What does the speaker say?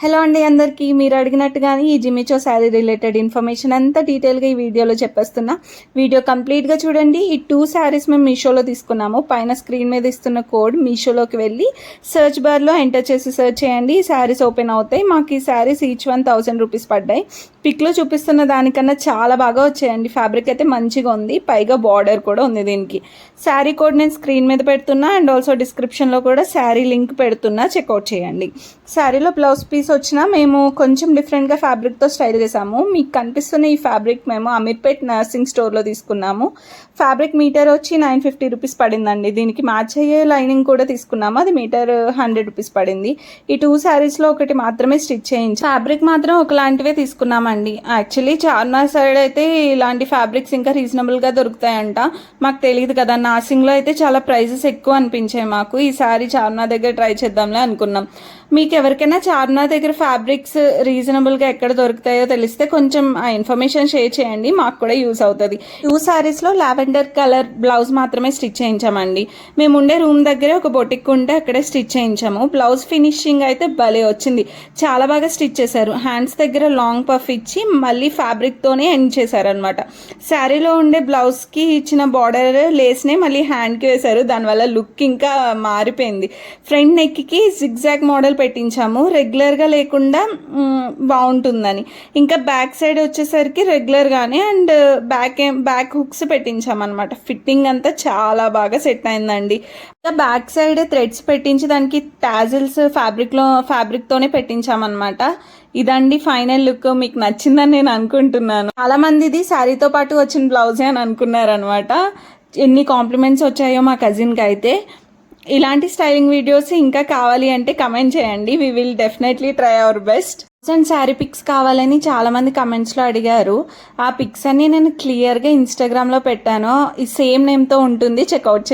Hello అండి అందరికీ మీరు అడిగినట్టుగానే ఈ జిమిచో శారీ రిలేటెడ్ ఇన్ఫర్మేషన్ అంతా డీటెయిల్గా ఈ వీడియోలో చెప్పేస్తున్నా. వీడియో కంప్లీట్గా చూడండి. ఈ టూ శారీస్ మేము మీషోలో తీసుకున్నాము. పైన స్క్రీన్ మీద ఇస్తున్న కోడ్ మీషోలోకి వెళ్ళి సెర్చ్ బార్లో ఎంటర్ చేసి సెర్చ్ చేయండి. ఈ శారీస్ ఓపెన్ అవుతాయి. మాకు ఈ sarees each one thousand rupees పడ్డాయి. పిక్లో చూపిస్తున్న దానికన్నా చాలా బాగా వచ్చాయండి. ఫ్యాబ్రిక్ అయితే మంచిగా ఉంది. పైగా బార్డర్ కూడా ఉంది దీనికి. శారీ కోడ్ నేను స్క్రీన్ మీద పెడుతున్నా. అండ్ ఆల్సో డిస్క్రిప్షన్లో కూడా శారీ లింక్ పెడుతున్నా. చెక్అవుట్ చేయండి. శారీలో బ్లౌజ్ పీస్ వచ్చినా మేము కొంచెం డిఫరెంట్గా ఫ్యాబ్రిక్తో స్టైల్ చేసాము. మీకు కనిపిస్తున్న ఈ ఫ్యాబ్రిక్ మేము అమీర్పేట్ నర్సింగ్ స్టోర్లో తీసుకున్నాము. ఫ్యాబ్రిక్ మీటర్ వచ్చి నైన్ ఫిఫ్టీ రూపీస్ పడిందండి. దీనికి మ్యాచ్ అయ్యే లైనింగ్ కూడా తీసుకున్నాము. అది మీటర్ హండ్రెడ్ రూపీస్ పడింది. ఈ టూ శారీస్లో ఒకటి మాత్రమే స్టిచ్ చేయించి. ఫ్యాబ్రిక్ మాత్రం ఒకలాంటివే తీసుకున్నామండి. యాక్చువల్లీ చార్మినార్ సైడ్ అయితే ఇలాంటి ఫ్యాబ్రిక్స్ ఇంకా రీజనబుల్గా దొరుకుతాయంట. మాకు తెలియదు కదా నాసింగ్లో అయితే చాలా ప్రైజెస్ ఎక్కువ అనిపించాయి మాకు. ఈ సారీ చార్మినార్ దగ్గర ట్రై చేద్దాంలే అనుకున్నాం. మీకు ఎవరికైనా చార్మినార్ దగ్గర ఫ్యాబ్రిక్స్ రీజనబుల్గా ఎక్కడ దొరుకుతాయో తెలిస్తే కొంచెం ఆ ఇన్ఫర్మేషన్ షేర్ చేయండి. మాకు కూడా యూస్ అవుతుంది. టూ శారీస్లో లావెండర్ కలర్ బ్లౌజ్ మాత్రమే స్టిచ్ చేయించామండి. మేము ఉండే రూమ్ దగ్గరే ఒక బొటిక్ ఉంటే అక్కడే స్టిచ్ చేయించాము. బ్లౌజ్ ఫినిషింగ్ అయితే భలే వచ్చింది. చాలా బాగా స్టిచ్ చేశారు. హ్యాండ్స్ దగ్గర లాంగ్ పఫ్ ఇచ్చి మళ్ళీ ఫ్యాబ్రిక్తోనే ఎండ్ చేశారనమాట శారీలో ఉండే బ్లౌజ్కి ఇచ్చిన బార్డర్ లేస్నే మళ్ళీ హ్యాండ్కి వేశారు. దానివల్ల లుక్ ఇంకా మారిపోయింది. ఫ్రంట్ నెక్కి జిగ్జాగ్ మోడల్ పెట్టించాము. రెగ్యులర్గా లేకుండా బాగుంటుందని. ఇంకా బ్యాక్ సైడ్ వచ్చేసరికి రెగ్యులర్గానే అండ్ బ్యాక్ బ్యాక్ హుక్స్ పెట్టించామన్నమాట. ఫిట్టింగ్ అంతా చాలా బాగా సెట్ అయిందండి. ఇంకా బ్యాక్ సైడ్ థ్రెడ్స్ పెట్టించి దానికి టాజిల్స్ ఫ్యాబ్రిక్లో ఫ్యాబ్రిక్తోనే పెట్టించామన్నమాట. ఇదండి ఫైనల్ లుక్ మీకు నచ్చిందని నేను అనుకుంటున్నాను. చాలా మందిది శారీతో పాటు వచ్చిన బ్లౌజే అని అనుకున్నారనమాట ఎన్ని కాంప్లిమెంట్స్ వచ్చాయో మా కజిన్కి అయితే. ఇలాంటి స్టైలింగ్ వీడియోస్ ఇంకా కావాలి అంటే కమెంట్ చేయండి. We will definitely try our best and saree pics కావాలని చాలా మంది కమెంట్స్లో అడిగారు. ఆ పిక్స్ అన్ని నేను క్లియర్గా ఇన్స్టాగ్రామ్లో పెట్టాను. ఈ సేమ్ నేమ్తో ఉంటుంది. చెక్అవుట్